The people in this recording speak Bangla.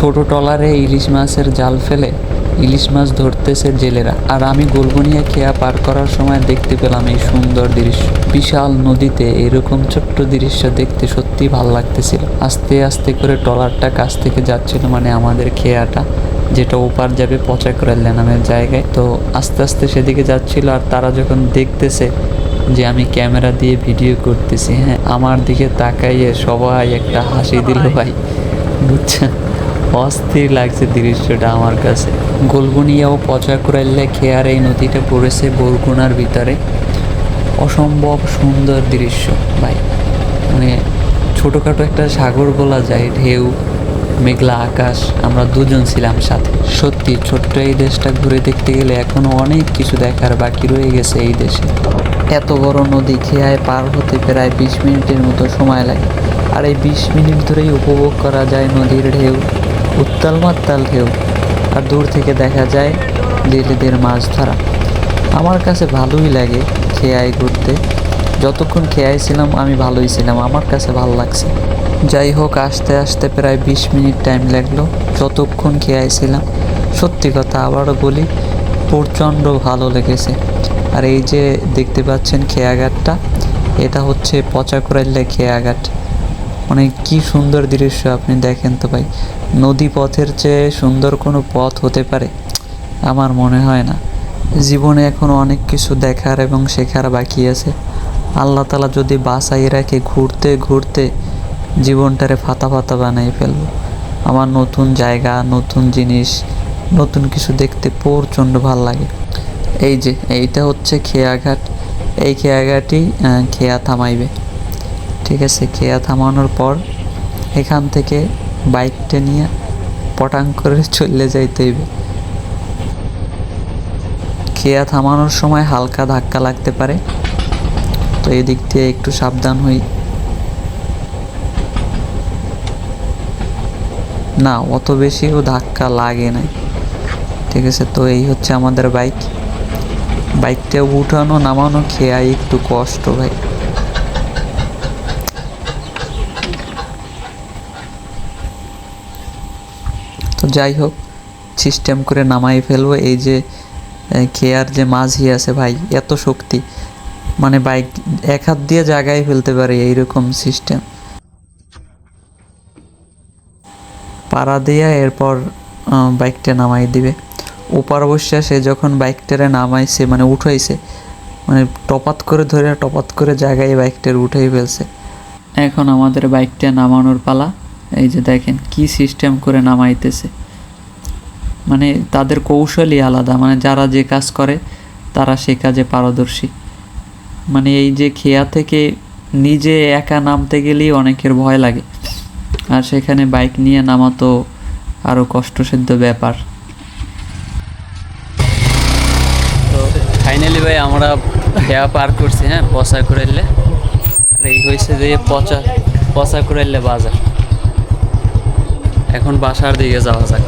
ছোট টলারে ইলিশ মাছের জাল ফেলে ইলিশ মাছ ধরতেছে জেলেরা। আর আমি গোলগুনিয়া খেয়া পার করার সময় দেখতে পেলাম এই সুন্দর দৃশ্য। বিশাল নদীতে এরকম ছোট্ট দৃশ্য দেখতে সত্যি ভালো লাগতেছিল। আস্তে আস্তে করে টলারটা কাছ থেকে যাচ্ছিল মানে আমাদের খেয়াটা, যেটা ওপার যাবে পচাকরাল্লা নামের জায়গায়। তো আস্তে আস্তে সেদিকে যাচ্ছিল আর তারা যখন দেখতেছে যে আমি ক্যামেরা দিয়ে ভিডিও করতেছি হ্যাঁ আমার দিকে তাকাইয়ে সবাই একটা হাসি দিল ভাই। বুঝছেন? অস্থির লাগছে দৃশ্যটা আমার কাছে। গোলগুনিয়া ও পচাকুরাল্লা খেয়ার এই নদীটা পড়েছে বরগুনার ভিতরে। অসম্ভব সুন্দর দৃশ্য, ভাই। মানে ছোটোখাটো একটা সাগর বলা যায়, ঢেউ, মেঘলা আকাশ, আমরা দুজন ছিলাম সাথে। সত্যি, ছোট্ট এই দেশটা ঘুরে দেখতে গেলে এখনও অনেক কিছু দেখার বাকি রয়ে গেছে এই দেশে। এত বড় নদী খেয়ায় পার হতে প্রায় বিশ মিনিটের মতো সময় লাগে। আর এই বিশ মিনিট ধরেই উপভোগ করা যায় নদীর ঢেউ। উত্তাল মাত্তাল ঢেউ, আর দূর থেকে দেখা যায় জেলেদের মাছ ধরা আমার কাছে ভালোই লাগে খেয়ায় ঘুরতে। যতক্ষণ খেয়ায় ছিলাম, আমি ভালোই ছিলাম। আমার কাছে ভালো লাগছে। যাই হোক, আস্তে আস্তে প্রায় বিশ মিনিট টাইম লাগল। যতক্ষণ খেয়ায় ছিলাম, সত্যি কথা আবারও বলি, প্রচণ্ড ভালো লেগেছে। আর এই যে দেখতে পাচ্ছেন খেয়াঘাটটা, এটা হচ্ছে পচাকরাইল্লা খেয়াঘাট। মানে কি সুন্দর দৃশ্য আপনি দেখেন তো ভাই। নদী পথের চেয়ে সুন্দর কোনো পথ হতে পারে? আমার মনে হয় না। জীবনে এখনও অনেক কিছু দেখার এবং শেখার বাকি আছে। আল্লাহ তালা যদি বাসাই রাখে ঘুরতে ঘুরতে জীবনটারে ফাতা ফাতা বানিয়ে ফেলব। আমার নতুন জায়গা, নতুন জিনিস, নতুন কিছু দেখতে প্রচণ্ড ভালো লাগে। এই যে, এইটা হচ্ছে খেয়াঘাট। এই খেয়াঘাটই খেয়া থামাইবে। ঠিক আছে, খেয়া থামানোর পর এখান থেকে বাইকটা নিয়ে পটাং করে চলে যাইতে হইবে। খেয়া থামানোর সময় হালকা ধাক্কা লাগতে পারে, তো এদিক দিয়ে একটু সাবধান হই। না, অত বেশিও ধাক্কা লাগে নাই। ঠিক আছে, তো এই হচ্ছে আমাদের বাইক। বাইকটা উঠানো, নামানো খেয়া একটু কষ্ট ভাই। যাই হোক সিস্টেম করে নামাই ফেলব। এই যে খেয়ার যে মাঝি আছে ভাই, এত শক্তি। মানে বাইক এক হাত দিয়ে জায়গায় ফেলতে পারে এইরকম সিস্টেম পাড়া দিয়ে এরপর বাইকটা নামাই দিবে। ওপার অবশ্য সে যখন বাইকটারে নামাইছে মানে উঠাইছে মানে টপাত করে ধরে, টপাত করে জায়গায় বাইকটার উঠেই ফেলছে। এখন আমাদের বাইকটা নামানোর পালা। এই যে দেখেন কি সিস্টেম করে নামাইতেছে। মানে তাদের কৌশলই আলাদা মানে যারা যে কাজ করে তারা সে কাজে পারদর্শী। মানে এই যে খেয়া থেকে নিজে একা নামতে গেলেই অনেকের ভয় লাগে। আর সেখানে বাইক নিয়ে নামা তো আরও কষ্টসাধ্য ব্যাপার। তো ফাইনালি ভাই আমরা হেয়া পার করছি হ্যাঁ? পচা আর এই হয়েছে যে পচা পচা করাইলে বাজার। এখন বাসার দিকে যাওয়া যাক।